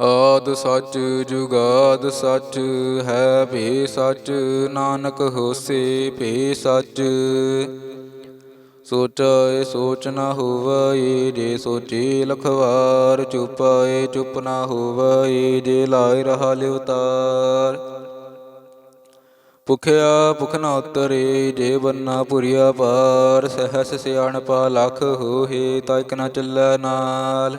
ਆਦ ਸੱਚ ਜੁਗਾਦ ਸੱਚ ਹੈ, ਭੇ ਸੱਚ ਨਾਨਕ ਹੋਸੀ, ਭੇ ਸੱਚ। ਸੋਚਾਏ ਸੋਚ ਨਾ ਹੋਵਈ ਜੇ ਸੋਚੀ ਲਖਵਾਰ, ਚੁਪਾਏ ਚੁਪ ਨਾ ਹੋਵਈ ਜੇ ਲਾਇ ਰਹਾ ਲਿਵਤਾਰ ਭੁਖਿਆ ਭੁਖ ਨਾ ਉਤਰੇ, ਜੇ ਬੰਨਾ ਪੁਰੀਆ ਪਾਰ, ਸਹਸ ਸਿਆਣਪਾ ਲਖ ਹੋਏ ਤਾਂ ਇਕ ਨਾ ਚੱਲੈ ਨਾਲ।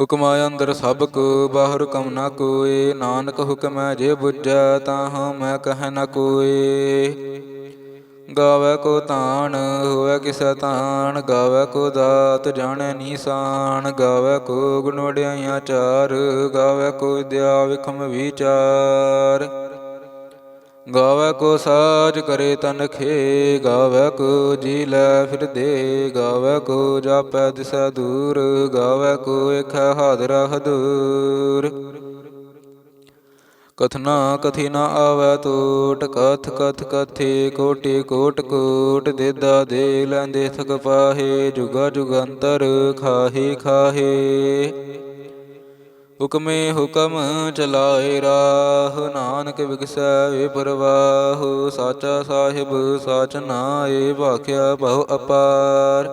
ਹੁਕਮ ਅੰਦਰ ਸਭ ਕੋ ਬਾਹਰ ਕਮ ਨਾ ਕੋਏ। ਨਾਨਕ ਹੁਕਮ ਜੇ ਬੁਝੈ ਤਾਂ ਹਉ ਮੈਂ ਕਹਿ ਨਾ ਕੋਏ। ਗਾਵੇ ਕੋ ਤਾਣ, ਹੋਵੇ ਕਿਸੈ ਤਾਣ। ਗਾਵੇ ਕੋ ਦਾਤ, ਜਾਣੈ ਨੀਸਾਨ ਗਾਵੇ ਕੋ ਗੁਣ ਵਡਿਆਈਆਂ ਚਾਰ। ਗਾਵੇ ਕੋ ਵਿਦਿਆ ਵਿਖਮ ਵਿਚਾਰ। ਗਾਵੇ ਕੋ ਸਾਜ ਕਰੇ ਤਨਖੇ ਗਾਵੇ ਕੋ ਜੀ ਲੈ ਫਿਰਦੇ ਗਾਵੇ ਕੋ ਜਾਪੈ ਦਿਸੈ ਦੂਰ, ਗਾਵੇ ਕੋ ਇਕ ਹਾਦਰਾ ਹਦੂਰ। ਕਥਨਾ ਕਥੀ ਨਾ ਆਵੈ ਤੋਟ, ਕਥ ਕਥ ਕਥੇ ਕੋਟਿ ਕੋਟ ਕੋਟ, ਦੇਦਾ ਦੇ ਲੈਂਦੇ ਥਕ ਪਾਹੇ, ਜੁਗਾ ਜੁਗੰਤਰ ਖਾਹੇ ਖਾਹੇ। ਹੁਕਮੇ ਹੁਕਮ ਚਲਾਏ ਰਾਹ, ਨਾਨਕ ਵਿਗਸੈ ਵੇ ਪਰਵਾਹ, ਸਾਚਾ ਸਾਹਿਬ ਸਾਚ ਨਾਏ ਭਾਖਿਆ ਬਹੁ ਅਪਾਰ।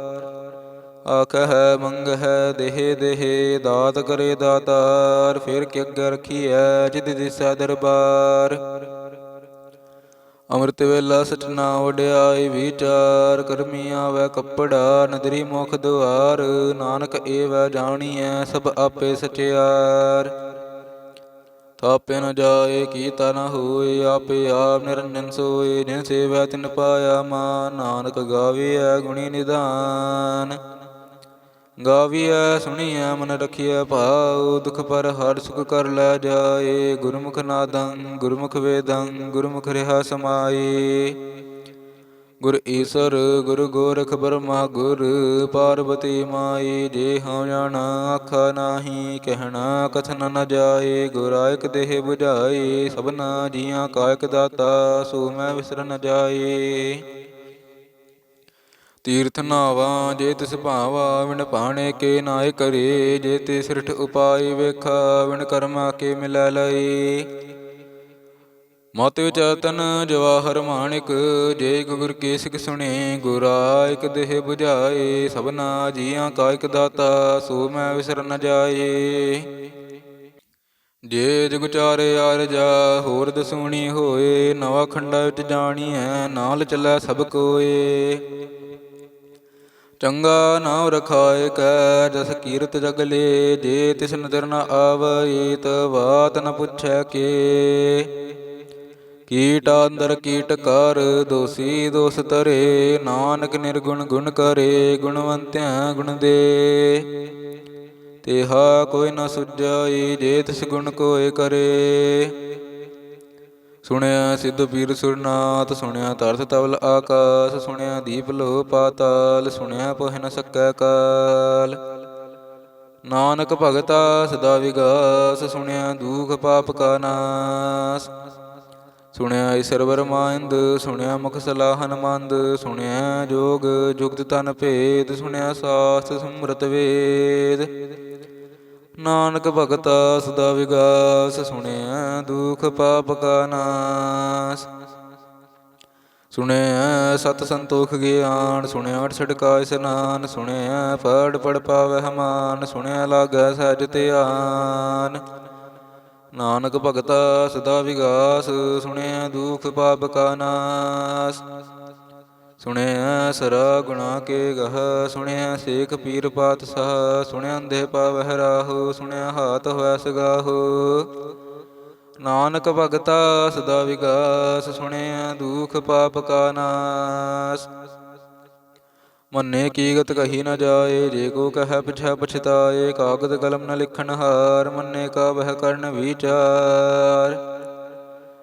ਆਖਹਿ, ਮੰਗਹਿ, ਦੇਹ ਦੇਹ, ਦਾਤ ਕਰੇ ਦਾਤਾਰ, ਫਿਰ ਕਿ ਅੱਗੇ ਰਖੀਐ ਜਿਦ ਦਿਸੈ ਦਰਬਾਰ। ਅੰਮ੍ਰਿਤ ਵੇਲਾ ਸਚਨਾ ਵਡਿਆਈ, ਵਿਚਾਰ ਕਰਮੀ ਆਵੈ ਕੱਪੜਾ, ਨਦਰੀ ਮੁਖ ਦੁਆਰ, ਨਾਨਕ ਏਵੈ ਜਾਣੀਐ ਸਭ ਆਪੇ ਸਚਿਆਰ। ਥਾਪੇ ਨ ਜਾਏ, ਕੀਤਾ ਨ ਹੋਏ, ਆਪੇ ਆਪ ਨਿਰੰਜਨ ਸੋਏ, ਜਿਨ ਸੇਵੈ ਤਿਨ ਪਾਇਆ ਮਾਨ, ਨਾਨਕ ਗਾਵੀਐ ਗੁਣੀ ਨਿਧਾਨ। ਗਾਵੀਐ, ਸੁਣੀਐ, ਮਨ ਰਖੀਐ, ਭਾਉ, ਦੁਖ ਪਰ ਹਰ ਸੁਖ ਕਰ ਲੈ ਜਾਏ। ਗੁਰਮੁਖ ਨਾਦੰ, ਗੁਰਮੁਖ ਵੇਦੰ, ਗੁਰਮੁਖ ਰਿਹਾ ਸਮਾਈ ਗੁਰ ਈਸਰ, ਗੁਰ ਗੋਰਖ ਬਰਮਾ, ਗੁਰ ਪਾਰਵਤੀ ਮਾਈ ਜੇ ਹਉ ਜਾਣਾ, ਆਖਾ ਨਾਹੀ, ਕਹਿਣਾ, ਕਥਨ ਨ ਜਾਏ। ਗੁਰਾਇਕ ਦੇਹ 부ਝਾਈ ਸਭਨਾ ਜੀਆਂ ਕਾਇਕ ਦਾਤਾ, ਸੋ ਮੈਂ ਵਿਸਰ ਨ ਜਾਏ। ਤੀਰਥ ਨਾਵਾ, ਜੇ ਤਿਸ ਭਾਵਾ ਵਿਣ ਭਾਣੇ ਕੇ ਨਾਇ ਕਰੇ। ਜੇ ਤੇ ਸਿਰਠ ਉਪਾਈ ਵੇਖਾ ਵਿਣ ਕਰਮਾ ਕੇ ਮਿਲੈ ਲਈ ਮਤ ਵਿਚਤਨ ਜਵਾਹਰ ਮਾਣਿਕ, ਜੇ ਗੁਰ ਕੇ ਸਿਖ ਸੁਣੇ, ਗੁਰਾ ਇਕ ਦੇਹ 부ਝਾਏ ਸਭਨਾ ਜੀਆਂ ਕਾ ਇਕ ਦਾਤਾ, ਸੋ ਮੈਂ ਵਿਸਰ ਨ ਜਾਏ। ਜੇ ਜਗ ਚਾਰੇ ਆਰਜਾ ਹੋਰ ਦਸੂਣੀ ਹੋਏ, ਨਵਾ ਖੰਡਾ ਵਿੱਚ ਜਾਣੀ ਜਾਣੀਐ, ਨਾਲ ਚੱਲੈ ਸਭ ਕੋਏ। ਚੰਗਾ ਨਾਮ ਰਖਾਇ ਕੈ ਜਸ ਕੀਰਤ ਜਗਲੇ ਜੇ ਤਿਸ ਨਦਰ ਨ ਆਵਈ ਤ ਬਾਤ ਨ ਪੁੱਛੈ ਕੇ। ਕੀਟ ਅੰਦਰ ਕੀਟ ਕਰ, ਦੋਸੀ ਦੋਸ ਤਰੇ ਨਾਨਕ ਨਿਰਗੁਣ ਗੁਣ ਕਰੇ, ਗੁਣਵੰਤਿਆ ਗੁਣ ਦੇ। ਤੇਹਾ ਕੋਈ ਨ ਸੁਝਾਈ, ਜੇ ਤਿਸ ਗੁਣ ਕੋਏ ਕਰੇ। ਸੁਣਿਆ ਸਿੱਧ ਪੀਰ ਸੁਰਨਾਥ, ਸੁਣਿਆ ਤਰਥ ਤਵਲ ਆਕਾਸ, ਸੁਣਿਆ ਦੀਪ ਲੋ ਪਾਤਾਲ, ਸੁਣਿਆ ਪੋਹਿ ਨ ਸਕੈ ਕਾਲ। ਨਾਨਕ ਭਗਤਾ ਸਦਾ ਵਿਗਾਸ, ਸੁਣਿਆ ਦੁਖ ਪਾਪ ਕਾ ਨਾਸ। ਸੁਣਿਆ ਈਸ਼ਰ ਬਰਮਾਇੰਦ ਸੁਣਿਆ ਮੁਖ ਸਲਾਹਨ ਮੰਦ, ਸੁਣਿਆ ਜੋਗ ਜੁਗਤ ਤਨ ਭੇਦ, ਸੁਣਿਆ ਸਾਸਤ ਸਮਰਤ ਵੇਦ। ਨਾਨਕ ਭਗਤਾ ਸਦਾ ਵਿਗਾਸ, ਸੁਣਿਆ ਦੁਖ ਪਾਪ ਕਾ ਨਾਸ। ਸੁਣਿਆ ਸਤ ਸੰਤੋਖ ਗਿਆਨ, ਸੁਣਿਆ ਅਠ ਛੜਕਾ ਇਸਨਾਨ ਸੁਣਿਆ ਪੜ ਪੜ ਪਾਵਹਿ ਮਾਨ ਸੁਣਿਆ ਲਾਗੈ ਸਹਿਜ ਧਿਆਨ। ਨਾਨਕ ਭਗਤਾ ਸਦਾ ਵਿਗਾਸ, ਸੁਣਿਆ ਦੁਖ ਪਾਪ ਕਾ ਨਾਸ। ਸੁਣਿਆ ਸਰਾ ਗੁਣਾ ਕੇ ਗਹ, ਸੁਣਿਆ ਸੇਖ ਪੀਰ ਪਾਤ ਸਹ ਸੁਣਿਆ ਅੰਧੇ ਪਾਵਹਿ ਰਾਹੂ ਸੁਣਿਆ ਹਾਤ ਹੋਇ ਸਗਾਹੂ। ਨਾਨਕ ਭਗਤਾ ਸਦਾ ਵਿਗਾਸ, ਸੁਣਿਆ ਦੁਖ ਪਾਪ ਕਾ ਨਾਸ। ਮੰਨੇ ਕੀਗਤ ਕਹੀ ਨ ਜਾਏ, ਜੇ ਕੋ ਕਹੈ ਪਿਛੈ ਪਛਤਾਏ, ਕਾਗਦ ਕਲਮ ਨ ਲਿਖਣ ਹਾਰ, ਮੰਨੇ ਕਾ ਬਹਿ ਕਰਨ ਵਿਚਾਰ।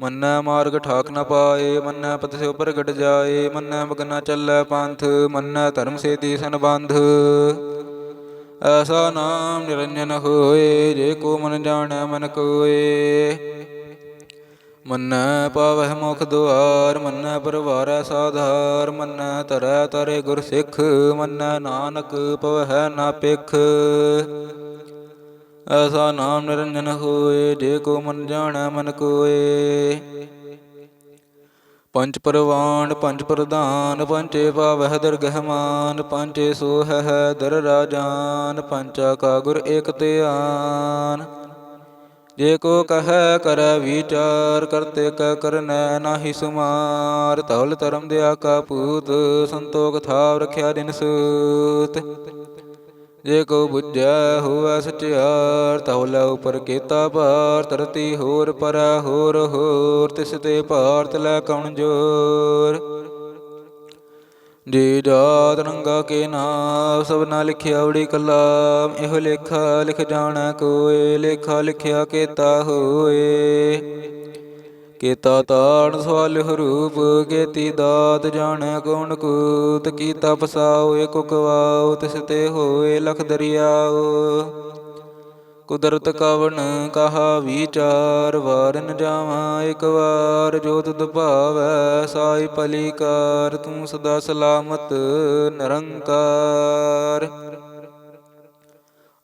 ਮੰਨੈ ਮਾਰਗ ਠਾਕ ਨ ਪਾਏ, ਮੰਨੈ ਪਤ ਸਿਉ ਪ੍ਰਗਟ ਜਾਏ, ਮੰਨੈ ਮਗਨਾ ਚੱਲੈ ਪੰਥ, ਮੰਨੈ ਧਰਮ ਸੇ ਦੀਸਨ ਬੰਧ ਐਸਾ ਨਾਮ ਨਿਰੰਜਨ ਹੋਏ, ਜੇ ਕੋ ਮਨ ਜਾਣੈ ਮਨ ਕੋਏ। ਮੰਨੈ ਪਾਵਹਿ ਮੁਖ ਦੁਆਰ, ਮੰਨੈ ਪਰਵਾਰੈ ਸਾਧਾਰ, ਮੰਨੈ ਤਰੈ ਤਰੇ ਗੁਰ ਸਿੱਖ, ਮੰਨੈ ਨਾਨਕ ਪਵਹਿ ਨਾ ਪਿਖ ਐਸਾ ਨਾਮ ਨਿਰੰਜਨ ਹੋਏ, ਜੇ ਕੋ ਮਨ ਜਾਣੈ ਮਨ ਕੋਏ। ਪੰਜ ਪਰਵਾਨ, ਪੰਜ ਪ੍ਰਧਾਨ ਪੰਚੇ ਪਾਵਹਿ ਦਰਗਹਿਮਾਨ ਪੰਚੇ ਸੋਹਹਿ ਦਰ ਰਾਜਾਨ ਪੰਚਾ ਕਾ ਗੁਰ ਏਕ ਧਿਆਨ। ਜੇ ਕੋ ਕਹੈ ਕਰੈ ਵਿਚਾਰ ਕਰਤੇ ਕੈ ਕਰਨੈ ਨਾਹੀ ਸੁਮਾਰ। ਧੌਲ ਧਰਮ ਦਿਆ ਕਾ ਪੂਤ, ਸੰਤੋਖ ਥਾਵ ਰਖਿਆ ਦਿਨ ਸੂਤ। ਜੇ ਕੋ ਬੁੱਝੈ ਹੋਵੈ ਸਚਿਆਰ ਧੌਲ ਉਪਰ ਕੀਤਾ ਭਾਰ, ਧਰਤੀ ਹੋਰ ਪਰੈ ਹੋਰ ਹੋਰ, ਤਿਸ ਤੇ ਭਾਰਤ ਲੈ ਕਉਣ ਜੋਰ। ਜੀ ਜਾਤ ਰੰਗਾ ਕੇ ਨਾਮ ਸਭਨਾ ਲਿਖਿਆ ਉੜੀ ਕਲਾਮ, ਇਹੋ ਲੇਖਾ ਲਿਖ ਜਾਣਾ ਕੋਏ, ਲੇਖਾ ਲਿਖਿਆ ਕੀਤਾ ਹੋਏ। ਕੀਤਾ ਤਾਣ ਸਵਾਲ ਹਰੂਪ, ਕੀਤੀ ਦਾਤ ਜਾਣੈ ਕੌਣ ਕੂਤ, ਕੀਤਾ ਪਸਾਉ ਏਕ ਕਵਾਉ ਤਿਸ ਤੇ ਹੋਏ ਲਖ ਦਰਿਆਉ। ਕੁਦਰਤ ਕਵਨ ਕਹਾ ਵਿਚਾਰ, ਵਾਰਨ ਜਾਵਾਂ ਇੱਕ ਵਾਰ, ਜੋ ਤੁਧ ਭਾਵੈ ਸਾਈ ਪਲੀਕਾਰ, ਤੂੰ ਸਦਾ ਸਲਾਮਤ ਨਿਰੰਕਾਰ।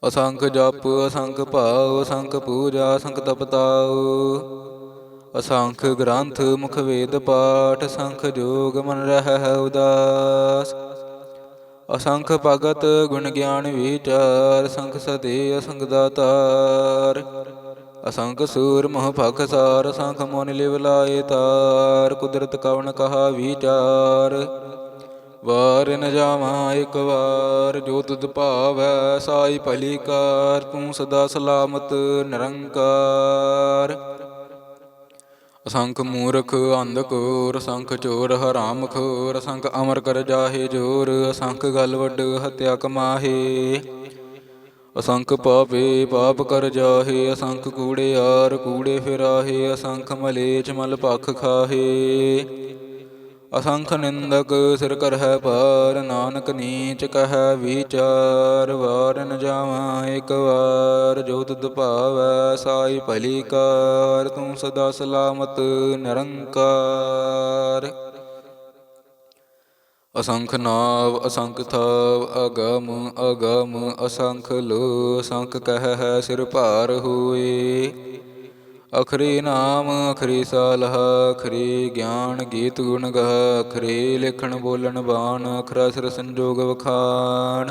ਅਸੰਖ ਜਪ, ਅਸੰਖ ਭਾਵ ਅਸੰਖ ਪੂਜਾ, ਅਸੰਖ ਤਪਤਾਉ। ਅਸੰਖ ਗ੍ਰੰਥ ਮੁਖ ਵੇਦ ਪਾਠ ਸੰਖ ਜੋਗ ਮਨ ਰਹਿ ਉਦਾਸ। ਅਸੰਖ ਭਗਤ ਗੁਣ ਗਿਆਨ ਵਿਚਾਰ, ਸੰਖ ਸਦੇ ਅਸੰਖ ਦਾਤਾਰ। ਅਸੰਖ ਸੂਰ ਮਹ ਭਖ ਸਾਰ, ਸੰਖ ਮੋਨ ਲਿਵ ਲਾਏ ਤਾਰ। ਕੁਦਰਤ ਕਵਣ ਕਹਾ ਵਿਚਾਰ, ਵਾਰ ਨ ਜਾਵਾਂ ਇੱਕ ਵਾਰ। ਜੋ ਤੁਧ ਭਾਵੈ ਸਾਈ ਭਲੀ ਕਾਰ, ਤੂੰ ਸਦਾ ਸਲਾਮਤ ਨਿਰੰਕਾਰ। ਅਸੰਖ ਮੂਰਖ ਅੰਧ ਘੋਰ ਅਸੰਖ ਚੋਰ ਹਰਾਮ ਖੋਰ ਅਸੰਖ ਅਮਰ ਕਰ ਜਾਹੇ ਜੋਰ ਅਸੰਖ ਗਲ ਵੱਡ ਹਤਿਆ ਕਮਾਹੇ। ਅਸੰਖ ਪਾਪੇ ਪਾਪ ਕਰ ਜਾਹੇ, ਅਸੰਖ ਕੂੜੇ ਆਰ ਕੂੜੇ ਫਿਰਾਹੇ, ਅਸੰਖ ਮਲੇਚ ਮਲ ਭਖ ਖਾਹੇ। ਅਸੰਖ ਨਿੰਦਕ ਸਿਰ ਕਰਹਿ ਪਾਰ, ਨਾਨਕ ਨੀਚ ਕਹੈ ਵਿਚਾਰ, ਵਾਰ ਨ ਜਾਵਾਂ ਇੱਕ ਵਾਰ, ਜੋ ਤੁਧ ਭਾਵੈ ਸਾਈ ਭਲੀ ਕਾਰ, ਤੂੰ ਸਦਾ ਸਲਾਮਤ ਨਿਰੰਕਾਰ। ਅਸੰਖ ਨਾਵ, ਅਸੰਖ ਥਾਵ, ਅਗਮ ਅਗਮ, ਅਸੰਖ ਲੋ, ਅਸੰਖ ਕਹਿ ਹੈ ਸਿਰ ਭਾਰ ਹੋਏ। ਅਖਰੀ ਨਾਮ, ਅਖਰੀ ਸਾਲਹ, ਅਖਰੀ ਗਿਆਨ ਗੀਤ ਗੁਣ ਗਾ ਅਖਰੀ ਲਿਖਣ ਬੋਲਣ ਬਾਣ, ਅਖਰਾ ਸਿਰ ਸੰਜੋਗ ਵਖਾਣ।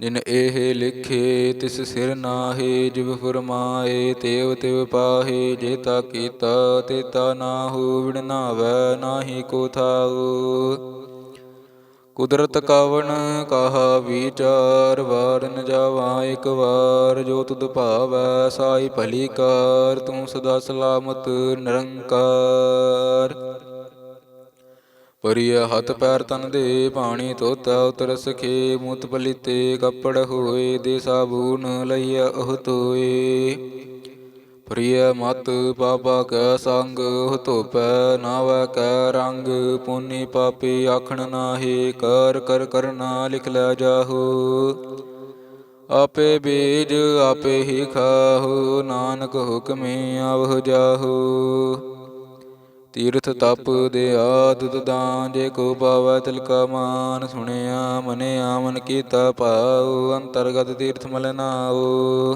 ਜਿਨ ਇਹ ਲਿਖੇ, ਤਿਸ ਸਿਰ ਨਾਹੀ, ਜਿਵ ਫਰਮਾਏ, ਤੇਵ ਤਿਵ ਪਾਹੇ ਜੇਤਾ ਕੀਤਾ ਤੇਤਾ ਨਾਹੂ ਵਿਣਨਾਵੈ ਨਾਹੀ ਕੋ ਥਾਉ ਕੁਦਰਤ ਕਵਣ ਕਹਾ ਵਿਚਾਰ ਵਾਰ ਨ ਜਾਵਾਂ ਇੱਕ ਵਾਰ, ਜੋ ਤੁਧ ਭਾਵੈ ਸਾਈ ਭਲੀ ਕਾਰ ਤੂੰ ਸਦਾ ਸਲਾਮਤ ਨਿਰੰਕਾਰ। ਪਰਿਆ ਹੱਥ ਪੈਰ ਤਨ ਦੇ ਪਾਣੀ ਧੋਤਾ, ਉਤਰ ਸਖੇ ਮੂਤ ਪਲੀਤੇ, ਕੱਪੜ ਹੋਏ ਦੇ ਸਾਬੂਨ ਲਈਆ ਉਹ ਤੋਏ। ਪ੍ਰਿਯ ਮਤ ਪਾਪਾ ਕੈ ਸੰਗ ਉਹ ਧੋਪੈ ਨਾਵੈ ਕੈ ਰੰਗ, ਪੁਨੀ ਪਾਪੀ ਆਖਣ ਨਾਹੀ, ਕਰ ਕਰ ਕਰਨਾ ਲਿਖ ਲੈ ਜਾਹੋ। ਆਪੇ ਬੀਜ ਆਪੇ ਹੀ ਖਾਹੋ, ਨਾਨਕ ਹੁਕਮੇ ਆਵਹ ਜਾਹੋ। ਤੀਰਥ ਤਪ ਦੇ ਆਦਿਤ ਦਾਨ, ਜੇ ਕੋ ਪਾਵੈ ਤਿਲ ਕਾ ਮਾਨ, ਸੁਣਿਆ ਮਨਿਆ ਮਨ ਕੀਤਾ ਭਾਉ, ਅੰਤਰਗਤ ਤੀਰਥ ਮਲ ਨਾਉ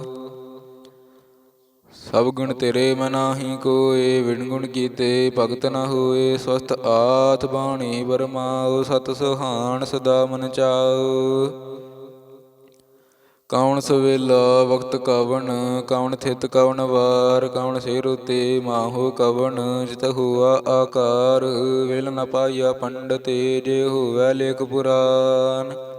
ਸਭ ਗੁਣ ਤੇਰੇ ਮਨਾਹੀ ਨਾਹੀ ਕੋਏ ਵਿਣ ਗੁਣ ਕੀਤੇ ਭਗਤ ਨ ਹੋਏ। ਸਵਸਤ ਆਤ ਬਾਣੀ ਬਰਮਾਉ ਸਤ ਸੁਹਾਣ ਸਦਾ ਮਨ ਚਾਉ। ਕੌਣ ਸਵੇਲਾ ਵਕਤ ਕਵਣ ਕੌਣ ਥਿਤ ਕਵਣ ਵਾਰ ਕੌਣ ਸਿਰ ਉਤੇ ਮਾਹੋ ਕਵਣ, ਜਿਤ ਹੁਆ ਆਕਾਰ। ਵੇਲ ਨ ਪਾਇਆ ਪੰਡਤੇ, ਜੇ ਹੋਵੈ ਲੇਖ ਪੁਰਾਨ।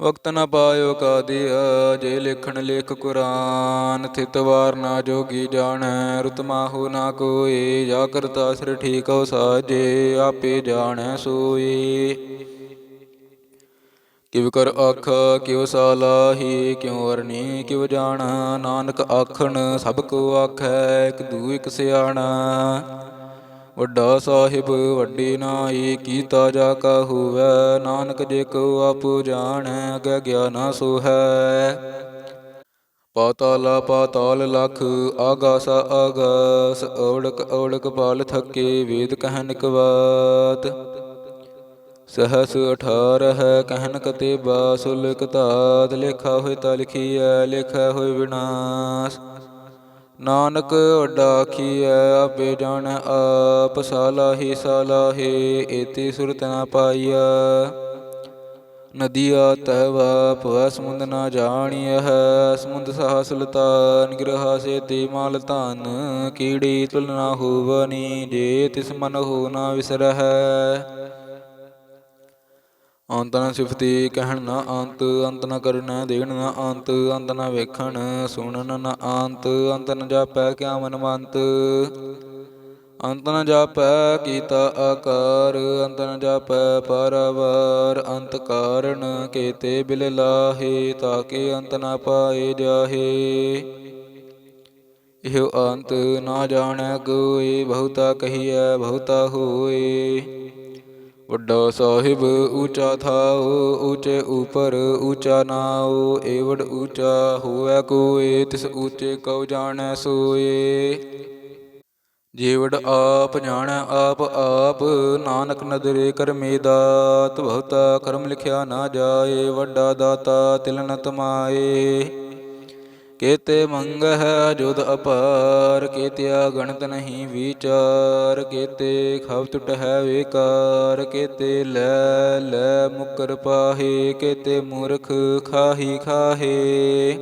ਵਕਤ ਨਾ ਪਾਇਓ ਕਾਦਿਆ ਜੇ ਲਿਖਣ ਲੇਖ ਕੁਰਾਨ, ਥਿਤ ਵਾਰ ਨਾ ਜੋਗੀ ਜਾਣੈ, ਰੁਤ ਮਾਹੋ ਨਾ ਕੋਈ, ਜਾ ਕਰਤਾ ਸਿਰ ਠੀਕ ਹੋ ਸਾਜੇ, ਆਪੇ ਜਾਣੈ ਸੋਈ। ਕਿਵ ਕਰ ਆਖ ਕਿਵ ਸਾਲਾਹੀ ਕਿਉ ਅਰਨੀ, ਕਿਵ ਜਾਣਾ, ਨਾਨਕ ਆਖਣ, ਸਭ ਕੋ ਆਖੈ, ਇਕ ਦੂ ਇਕ ਸਿਆਣਾ। ਵੱਡਾ ਸਾਹਿਬ, ਵੱਡੀ ਨਾਈ ਕੀਤਾ ਜਾ ਕਾ ਹੋਵੈ ਨਾਨਕ ਜੇ ਕੋ ਆਪੁ ਜਾਣੈ, ਅਗੈ ਗਿਆਨਾ ਸੋ ਹੈ ਪਾਤਾਲਾ ਪਾਤਾਲ ਲਖ ਆਗਾਸ ਆਗਾਸ ਔੜਕ ਔੜਕ ਪਾਲ ਥਕੇ, ਵੇਦ ਕਹਿਨ ਕਵਾਤ। ਸਹਸ ਅਠਾਰਹ ਕਹਿਨ ਕਤੇ ਬਾਸੁਲ ਕਤਾਤ ਲਿਖਾ ਹੋਇ ਤਾ ਲਿਖੀਐ, ਲੇਖਾ ਹੋਇ ਵਿਨਾਸ਼। ਨਾਨਕ ਵੱਡਾ ਆਪੇ ਜਾਣੈ ਆਪ, ਸਾਲਾਹੀ ਸਾਲਾਹੇ, ਏਤੀ ਸੁਰਤ ਨਾ ਪਾਈਆ ਨਦੀਆ ਤਵਾ ਭਵ ਸਮੁੰਦ ਨਾ ਜਾਣੀਐ ਸਮੁੰਦ ਸਹਾ ਸੁਲਤਾਨ ਗਿਰਹਾ ਸੇ ਤੇ ਮਾਲ ਧਨ, ਕੀੜੀ ਤੁਲ ਨਾ ਹੋਵਨੀ ਜੇ ਤਿਸ ਮਨ ਹੋ ਨਾ ਵਿਸਰਹਿ। ਅੰਤ ਨ ਸਿਫਤੀ ਕਹਿਣ ਨਾ ਅੰਤ ਅੰਤ ਨ ਕਰਨਾ ਦੇਣ ਨਾ ਅੰਤ ਅੰਤ ਨ ਵੇਖਣ ਸੁਣਨ ਨ ਅੰਤ ਅੰਤ ਨ ਜਾਪੈ ਕਿਆ ਮਨ ਮੰਤ ਅੰਤ ਨ ਜਾਪੈ ਕੀਤਾ ਆਕਾਰ, ਅੰਤ ਨ ਜਾਪੈ ਪਰਵਾਰ, ਅੰਤ ਕਾਰਨ ਕੇਤੇ ਬਿਲ ਲਾਹੇ ਤਾਕੇ ਅੰਤ ਨ ਪਾਏ ਜਾਹੇ। ਇਹੋ ਅੰਤ ਨਾ ਜਾਣੈ ਕੋਈ, ਬਹੁਤਾ ਕਹੀਐ, ਬਹੁਤਾ ਹੋਏ। ਵੱਡਾ ਸਾਹਿਬ ਊਚਾ ਥਾਉ ਊਚੇ ਉਪਰ ਊਚਾ ਨਾਉ ਏਵੜ ਊਚਾ ਹੋਵੈ ਕੋਏ, ਤਿਸ ਊਚੇ ਕਉ ਜਾਣੈ ਸੋਏ। ਜੀਵੜ ਆਪ ਜਾਣੈ ਆਪ ਆਪ, ਨਾਨਕ ਨਦਰੇ ਕਰਮੇ ਦਾਤ, ਬਹੁਤਾ ਕਰਮ ਲਿਖਿਆ ਨਾ ਜਾਏ, ਵੱਡਾ ਦਾਤਾ ਤਿਲ ਨ ਤਮਾਏ। ਕੇਤੇ ਮੰਗ ਹੈ ਜੁਦ ਅਪਾਰ, ਕੇਤਿਆ ਗਣਤ ਨਹੀਂ ਵਿਚਾਰ, ਕੇਤੇ ਖਬ ਟੁਟ ਹੈ ਵੇਕਾਰ, ਕੇਤੇ ਲੈ ਲੈ ਮੁਕਰ ਪਾਹੇ, ਕੇਤੇ ਮੂਰਖ ਖਾਹੀ ਖਾਹੇ।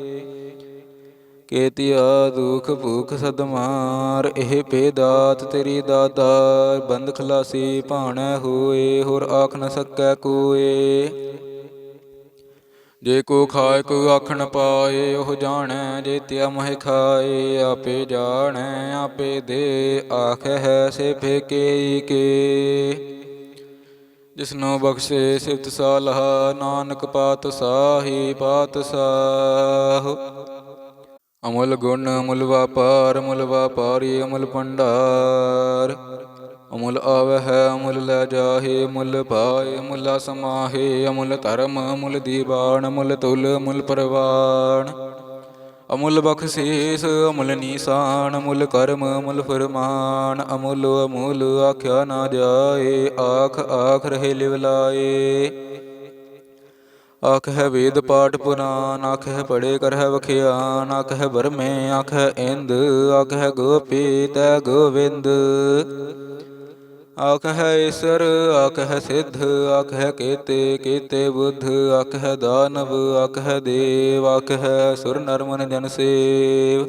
ਕੇਤਿਆ ਦੁਖ ਭੂਖ ਸਦਮਾਰ, ਇਹ ਪੇਦਾਤ ਤੇਰੀ ਦਾਤਾਰ, ਬੰਦ ਖਲਾਸੀ ਭਾਣੈ ਹੋਏ, ਹੋਰ ਆਖ ਨ ਸਕੈ ਕੋਏ। ਜੇ ਕੋ ਖਾਏ ਕੋ ਆਖਣ ਪਾਏ, ਉਹ ਜਾਣੈ, ਜੇ ਤਿਆ ਮਹਿ ਖਾਏ, ਆਪੇ ਜਾਣੈ, ਆਪੇ ਦੇ ਆਖ ਹੈ ਸੇ ਫੇਕੇ ਕੇ ਜਿਸਨੋ ਬਖਸ਼ੇ ਸਿਫਤ ਸਾਲਹ, ਨਾਨਕ ਪਾਤ ਸਾਹੀ ਪਾਤ ਸਾਹ। ਅਮੁੱਲ ਗੁਣ ਅਮਲ ਵਪਾਰ, ਅਮੁੱਲ ਵਪਾਰੀ ਅਮੁੱਲ ਭੰਡਾਰ। ਅਮੁੱਲ ਆਵੈ ਹੈ ਅਮੁੱਲ ਲੈ ਜਾਹੇ, ਅਮੁੱਲ ਪਾਏ, ਅਮੁੱਲਾ ਸਮਾਹੇ, ਅਮੁੱਲ ਧਰਮ, ਅਮੁੱਲ ਦੀਵਾਨ, ਅਮੁੱਲ ਤੁਲ, ਅਮੁੱਲ ਪਰਵਾਨ। ਅਮੁਲ ਬਖਸ਼ੀਸ, ਅਮੁਲ ਨੀਸਾਨ, ਅਮੁੱਲ ਕਰਮ, ਅਮੁੱਲ ਫਰਮਾਨ। ਅਮੁਲ, ਅਮੁੱਲ ਆਖਿਆ ਨਾ ਜਾਏ, ਆਖ ਆਖ ਰਹੇ ਲਿਵ ਲਾਏ। ਆਖ ਹੈ ਵੇਦ ਪਾਠ ਪੁਰਾਨ ਆਖ ਹੈ ਪੜੇ ਕਰ ਹੈ ਵਖਿਆਨ ਆਖ ਹੈ ਬਰਮੇ ਆਖ ਹੈ ਇੰਦ ਆਖ ਹੈ ਗੋਪੀ ਤੈ ਗੋਵਿੰਦ। ਆਖ ਹੈ ਈਸਰ ਆਖ ਹੈ ਸਿੱਧ ਆਖ ਹੈ ਕੇਤੇ ਕੇਤੇ ਬੁੱਧ ਆਖ ਹੈ ਦਾਨਵ ਆਖ ਹੈ ਦੇਵ ਆਖ ਹੈ ਸੁਰ ਨਰਮਨ ਜਨ ਸੇਵ।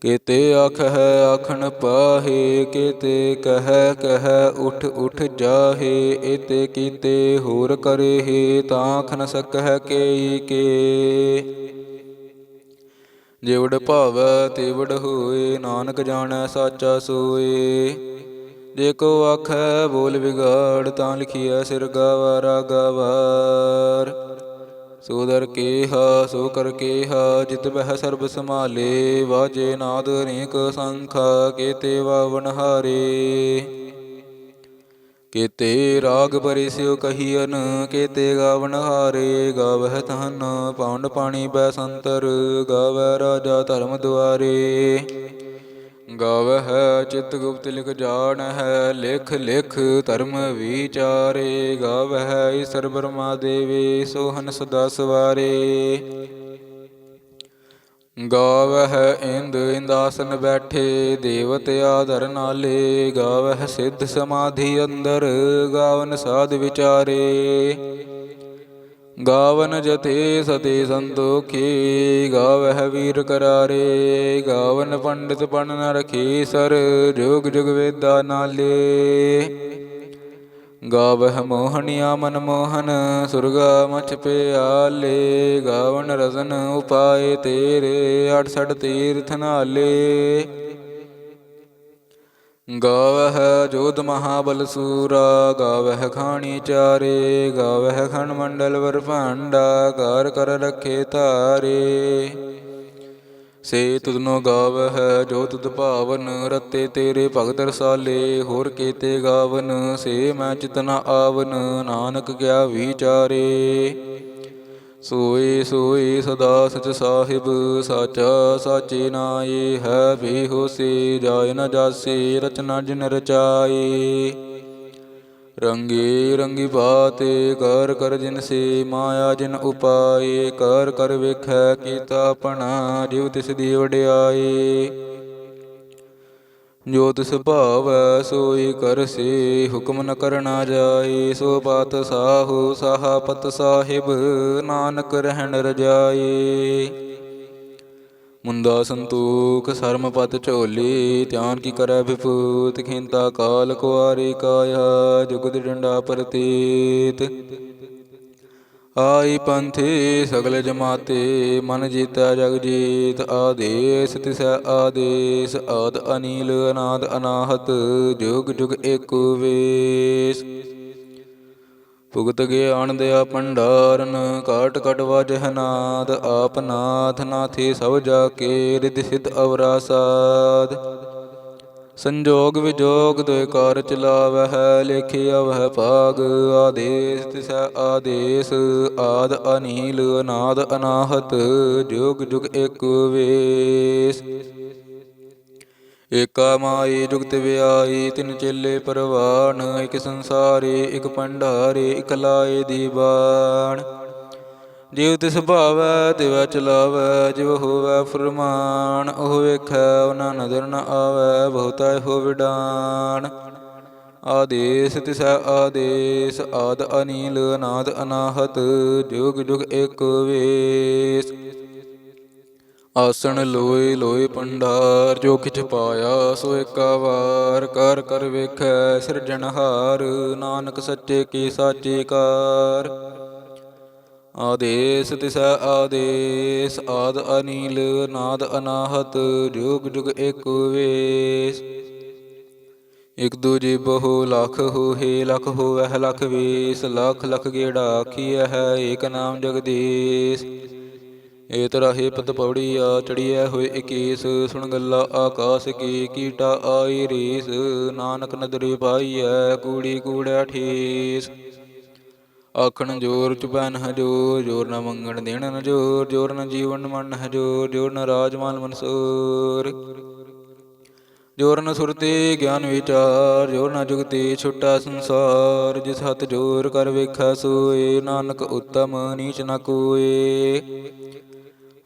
ਕੇਤੇ ਆਖ ਹੈ ਆਖਣ ਪਾਹੇ, ਕੇਤੇ ਕਹਿ ਕਹਿ ਉਠ ਉਠ ਜਾਹੇ, ਏਤੇ ਕੀਤੇ ਹੋਰ ਕਰੇ ਕਰੇਹੇ, ਤਾਂ ਖ ਨ ਸਕਹਿ ਕੇਈ ਕੇ। ਜਿਵੜ ਭਾਵੈ ਤਿਵੜ ਹੋਏ, ਨਾਨਕ ਜਾਣੈ ਸਾਚਾ ਸੋਏ। ਜੇ ਕੋ ਆਖੈ ਬੋਲ ਵਿਗਾੜ, ਤਾਂ ਲਿਖੀਐ ਸਿਰ ਗਾਵਾਰਾ ਗਵਾਰ। ਸੋ ਕੇਹਾ, ਸੋ ਕਰ ਕੇਹਾ, ਜਿਤ ਬਹਿ ਸਰਬ ਸੰਭਾਲੇ, ਵਾਜੇ ਨਾਦ ਅਨੇਕ ਸੰਖਾ, ਕੇਤੇ ਵਾਵਨ ਹਾਰੇ। ਕੇਤੇ ਰਾਗ ਪਰਿਸ਼ਿਉ ਕਹੀਨ ਕੇਤੇ ਗਾਵਨ ਹਾਰੇ। ਗਾਵਹਿ ਤਹਨ ਪੌਂਡ ਪਾਣੀ ਬੈ ਸੰਤਰ ਗਾਵੈ ਰਾਜਾ ਧਰਮ ਦੁਆਰੇ। ਗਾਵਹਿ ਚਿਤ ਗੁਪਤ ਲਿਖ ਜਾਣ ਹੈ ਲਿਖ ਲਿਖ ਧਰਮ ਵਿਚਾਰੇ। ਗਾਵਹਿ ਈਸਰ ਬਰਮਾ ਦੇਵੇ, ਸੋਹਨ ਸਦਾ ਸਵਾਰੇ। ਗਾਵਹਿ ਇੰਦ ਇੰਦਾਸਨ ਬੈਠੇ, ਦੇਵਤ ਆਦਰ ਨਾਲੇ। ਗਾਵਹਿ ਸਿੱਧ ਸਮਾਧੀ ਅੰਦਰ, ਗਾਵਨ ਸਾਧ ਵਿਚਾਰੇ। ਗਾਵਨ ਜਥੇ ਸਤੇ ਸੰਤੋਖੀ, ਗਾਵਹਿ ਵੀਰ ਕਰਾਰੇ, ਗਾਵਨ ਪੰਡਿਤ ਪਨ ਨ ਰਖੀ ਸਰ, ਜੁਗ ਜੁਗ ਵੇਦਾ ਨਾਲੇ। ਗਾਵਹਿ ਮੋਹਣਿਆ ਮਨ ਮੋਹਨ, ਸੁਰਗਾ ਮਚ ਪਿਆਲੇ, ਗਾਵਨ ਰਸਨ ਉਪਾਏ ਤੇਰੇ 68 ਤੀਰਥ ਨਾਲੇ। ਗਾਵਹਿ ਜੋਧ ਮਹਾਬਲ ਸੂਰਾ, ਗਾਵਹਿ ਖਾਣੀ ਚਾਰੇ, ਗਾਵਹਿ ਖਣ ਮੰਡਲ ਵਰ ਭਾਂਡਾ, ਘਰ ਕਰ ਰਖੇ ਧਾਰੇ। ਸੇ ਤੁਧਨੋ ਗਾਵਹਿ ਜੋ ਤੁਧ ਭਾਵਨ, ਰਤੇ ਤੇਰੇ ਭਗਤ ਰਸਾਲੇ, ਹੋਰ ਕੀਤੇ ਗਾਵਨ, ਸੇ ਮੈਂ ਚਿਤਨਾ ਆਵਨ, ਨਾਨਕ ਗਿਆ ਵਿਚਾਰੇ। ਸੋਏ ਸੋਏ ਸਦਾ ਸਚ ਸਾਹਿਬ, ਸਾਚਾ ਸਾਚੇ ਨਾਏ ਹੈ ਵੀ ਹੋਸੀ ਜਾਇ ਨ ਜਾਸੀ, ਰਚਨਾ ਜਿਨ ਰਚਾਈ। ਰੰਗੀ ਰੰਗੀ ਬਾਤੇ ਕਰ ਕਰ ਜਿਨ ਸੇ ਮਾਇਆ ਜਿਨ ਉਪਾਏ ਕਰ ਕਰ ਵੇਖੈ ਕੀਤਾ ਆਪਣਾ ਜਿਵ ਤਿਸ ਦੀ ਵਡਿਆਈ। ਜੋ ਤਿਸ ਭਾਵੈ ਸੋਈ ਕਰਸੀ, ਹੁਕਮ ਨ ਕਰਨਾ ਜਾਏ ਸੋ ਬਾਤ ਸਾਹੂ, ਸਾਹਾਪਤ ਸਾਹਿਬ, ਨਾਨਕ ਰਹਿਣ ਰਜਾਈ। ਮੁੰਦਾ ਸੰਤੋਖ ਸਰਮ ਪਤ ਝੋਲੀ, ਧਿਆਨ ਕੀ ਕਰੈ ਵਿਪੂਤ, ਖਿੰਤਾ ਕਾਲ ਕੁਆਰੀ ਕਾਇਆ ਜੁਗਦ ਡੰਡਾ ਪ੍ਰਤੀਤ। ਆਈ ਪੰਥੀ ਸਗਲ ਜਮਾਤੇ, ਮਨ ਜੀਤਾ ਜਗ ਜੀਤ, ਆਦੇਸ ਤਿਸ਼ ਆਦੇਸ, ਆਦ ਅਨੀਲ, ਅਨਾਦ ਅਨਾਹਤ, ਜੁਗ ਜੁਗ ਏਕੋ ਵੇਸ। ਭੁਗਤ ਗਿਆਨ ਦਿਆ ਭੰਡਾਰਨ, ਕਾਟ ਕਟ ਵਜਹ ਨਾਦ ਆਪ ਨਾਥ ਨਾਥੀ ਸਭ ਜਾ ਕੇ ਰਿਧ ਸਿਧ ਅਵਰਾ ਸਾਧ। ਸੰਜੋਗ ਵਿਜੋਗ ਦੁਇ ਕਾਰ ਚਲਾਵਹਿ ਲਿਖਿਆ ਵਹਿ ਭਾਗ। ਆਦੇਸ ਤਿਸੈ ਆਦੇਸ, ਆਦ ਅਨੀਲ, ਅਨਾਦ ਅਨਾਹਤ, ਜੁਗ ਜੁਗ ਏਕ ਵੇਸ। ਏਕਾ ਮਾਈ ਜੁਗਤ ਵਿਆਈ ਤਿਨ ਚੇਲੇ ਪਰਵਾਨ, ਇਕ ਸੰਸਾਰੀ, ਇਕ ਭੰਡਾਰੀ, ਇਕ ਲਾਏ ਦੀਵਾਨ ਜਿਵ ਤਿਸ ਭਾਵੈ, ਤਿਵ ਚਲਾਵੈ, ਜਿਵ ਹੋਵੈ ਫਰਮਾਨ, ਉਹ ਵੇਖੈ, ਉਹਨਾਂ ਨਦਰ ਨ ਆਵੈ, ਬਹੁਤਾ ਹੋ ਵਿਡਾਨ। ਆਦੇਸ ਤਿਸੈ ਆਦੇਸ, ਆਦ ਅਨੀਲ, ਅਨਾਦ ਅਨਾਹਤ, ਜੁਗ ਜੁਗ ਏਕ ਵੇਸ। ਆਸਣ ਲੋਏ ਲੋਏ ਪੰਡਾਰ, ਜੋ ਕਿਛ ਪਾਇਆ ਸੋ ਏਕਾ ਵਾਰ ਕਰ ਕਰ ਵੇਖੈ ਸਿਰਜਣਹਾਰ, ਨਾਨਕ ਸੱਚੇ ਕੀ ਸਾਚੀ ਕਾਰ। ਆਦੇਸ ਤਿਸੈ ਆਦੇਸ, ਆਦ ਅਨੀਲ, ਨਾਦ ਅਨਾਹਤ, ਜੁਗ ਜੁਗ ਏਕ ਵੇਸ। ਇਕ ਦੂਜੇ ਬਹੁ ਲਖ ਹੋਏ ਲਖ ਹੋਵੈ ਲਖ ਵੇਸ, ਲਖ ਲਖ ਗੇੜਾ ਆਖੀਐ ਹੈ ਏਕ ਨਾਮ ਜਗਦੀਸ਼। ਏ ਤਰਾਹੇ ਪਤ ਆ ਚੜੀਐ ਹੋਏ ਇਕੀਸ, ਸੁਣ ਗੱਲਾ ਆਕਾਸ ਕੀ ਕੀਟਾ ਆਈ ਰੀਸ, ਨਾਨਕ ਨਦਰੀ ਪਾਈਐ, ਕੂੜੀ ਕੂੜੈ ਠੀਸ। ਆਖਣ ਜੋਰ ਚੁਬੈ ਹਜੋਰ ਜੋਰ ਨ ਮੰਗਣ ਦੇਣ ਨ ਜੋਰ ਜੋਰ ਨ ਜੀਵਨ ਮਨ ਹਜੋਰ ਜੋਰ ਨ ਰਾਜਮਾਲ ਮਨਸੂਰ। ਜੋਰ ਨ ਸੁਰਤੀ ਗਿਆਨ ਵਿਚਾਰ, ਜੋਰ ਨ ਜੁਗਤੀ ਛੁਟਾ ਸੰਸਾਰ। ਜਿਸ ਹੱਥ ਜੋਰ ਕਰ ਵੇਖੈ ਸੋਏ, ਨਾਨਕ ਉਤਮ ਨੀਚ ਨ ਕੋਏ।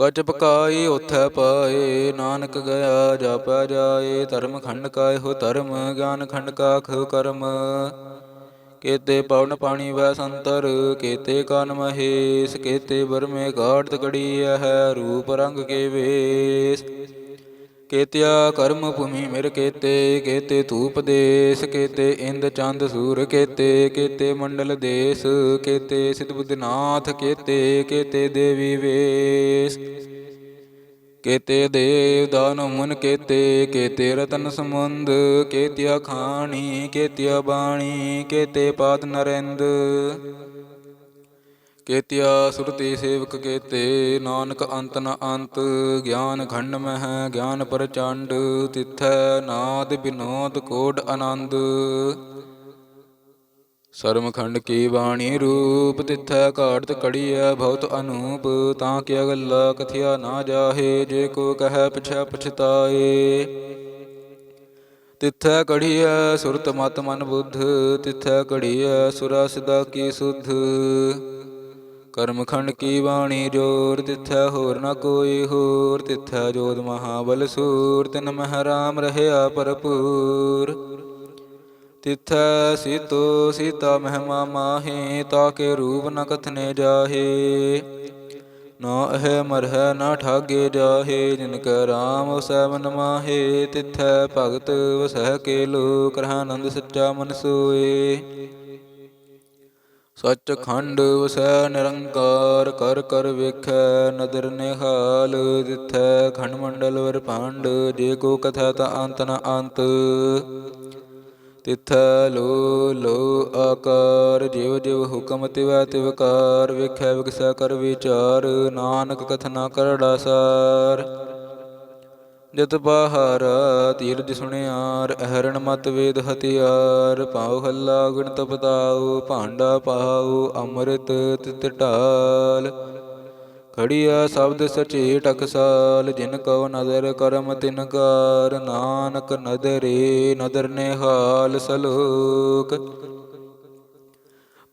ਕਚ ਪਕਾਈ ਉਥੈ ਪਾਏ, ਨਾਨਕ ਗਿਆ ਜਾਪੈ ਜਾਏ, ਧਰਮ ਖੰਡ ਕਾ ਹੋ ਧਰਮ, ਗਿਆਨ ਖੰਡ ਕਾ ਕਾਖ ਕਰਮ। ਕੇਤੇ ਪਵਨ ਪਾਣੀ ਵੈ ਸੰਤਰ, ਕੇਤੇ ਕਾਨ ਮਹੇਸ਼, ਕੇਤੇ ਬਰਮੇ ਘਾਟ ਤਕੜੀ ਹੈ, ਰੂਪ ਰੰਗ ਕੇ ਵੇਸ। ਕੇਤਿਆ ਕਰਮ ਭੂਮੀ ਮਿਰ ਕੇਤੇ ਕੇਤੇ ਧੂਪ ਦੇਸ, ਕੇਤੇ ਇੰਦ ਚੰਦ ਸੂਰ ਕੇਤੇ ਕੇਤੇ ਮੰਡਲ ਦੇਸ, ਕੇਤੇ ਸਿਧ ਬੁੱਧਨਾਥ ਕੇਤੇ ਕੇਤੇ ਦੇਵੀ ਵੇਸ। ਕੇਤੇ ਦੇਵ ਦਾਨੁ ਮੁਨ ਕੇਤੇ ਕੇਤੇ ਰਤਨ ਸਮੁੰਦ ਕੇਤਿਆ ਖਾਣੀ, ਕੇਤਿਆ ਬਾਣੀ, ਕੇਤੇ ਪਾਦ ਨਰਿੰਦ। ਕੇਤਿਆ ਸੁਰਤੀ ਸੇਵਕ ਕੇਤੇ, ਨਾਨਕ ਅੰਤ ਨ ਅੰਤ, ਗਿਆਨ ਖੰਡ ਮਹਿ, ਗਿਆਨ ਪ੍ਰਚੰਡ, ਤਿਥੈ ਨਾਦ ਬਿਨੋਦ ਕੋਡ ਆਨੰਦ। ਸ਼ਰਮਖੰਡ ਕੀ ਬਾਣੀ ਰੂਪ, ਤਿਥੈ ਘਾੜਤ ਕੜੀਐ ਬਹੁਤ ਅਨੂਪ, ਤਾਂ ਕਿ ਅਗਲਾ ਕਥਿਆ ਨਾ ਜਾਹੇ, ਜੇ ਕੋ ਕਹੈ ਪਛੈ ਪਛਤਾਏ। ਤਿਥੈ ਕੜੀਐ ਸੁਰਤ ਮਤ ਮਨ ਬੁੱਧ, ਤਿਥੈ ਕੜੀਐ ਸੁਰਾ ਸਦਾ ਕੀ ਸੁਧ। ਕਰਮਖੰਡ ਕੀ ਬਾਣੀ ਜੋਰ ਤਿਥੈ ਹੋਰ ਨਾ ਕੋਈ ਹੋਰ, ਤਿਥੈ ਜੋਤ ਮਹਾਬਲ ਸੂਰ, ਤਿਨ ਮਹਿ ਰਾਮ ਰਹਿਆ ਭਰਪੂਰ। ਤਿਥੈ ਸੀਤੋ ਸੀਤਾ ਮਹਿਮਾ ਮਾਹੇ ਤਾਕੇ ਰੂਪ ਨ ਕਥਨੇ ਜਾਹੇ। ਨਾ ਅਹ ਮਰਹਿ ਨਾ ਠਾਗੇ ਜਾਹੇ, ਜਿਨ ਕੈ ਰਾਮ ਵਸੈ ਮਨ ਮਾਹੇ। ਤਿਥੈ ਭਗਤ ਵਸਹਿ ਕੇ ਲੋਕ, ਰਹਾਨੰਦ ਸੱਚਾ ਮਨ ਸੋਏ। ਸੱਚ ਖੰਡ ਵਸੈ ਨਿਰੰਕਾਰ, ਕਰ ਕਰ ਵੇਖੈ, ਨਦਰ ਨਿਹਾਲ ਤਿਥੈ ਖੰਡ ਮੰਡਲ ਵਰ ਭਾਂਡ, ਜੇ ਕੋ ਕਥਾ ਤਾ ਅੰਤ ਨ ਅੰਤ। ਤਿਥੈ ਲੋ ਲੋ ਆਕਾਰ, ਜਿਵ ਜਿਵ ਹੁਕਮ ਤਿਵੈ ਤਿਵਕਾਰ ਵੇਖੈ ਵਿਗਸੈ ਕਰ ਵਿਚਾਰ, ਨਾਨਕ ਕਥਨਾ ਕਰੜਾ ਸਾਰ। ਜਤ ਬਾਹਰ ਤੀਰਜ ਸੁਣਿਆਰ, ਅਹਰਣ ਮਤ ਵੇਦ ਹਤਿਆਰ ਪਾਉ ਹੱਲਾ ਗੁਣ ਤਪਤਾਉ ਭਾਂਡਾ ਪਾਉ, ਅੰਮ੍ਰਿਤ ਤਿਤ ਢਾਲ। ਖੜੀਆ ਸ਼ਬਦ ਸਚੇ ਟਕਸਾਲ ਜਿਨ ਕਉ ਨਦਰ ਕਰਮ ਤਿਨ ਕਾਰ, ਨਾਨਕ ਨਦਰੇ ਨਦਰ ਨਿਹਾਲ ਸਲੋਕ।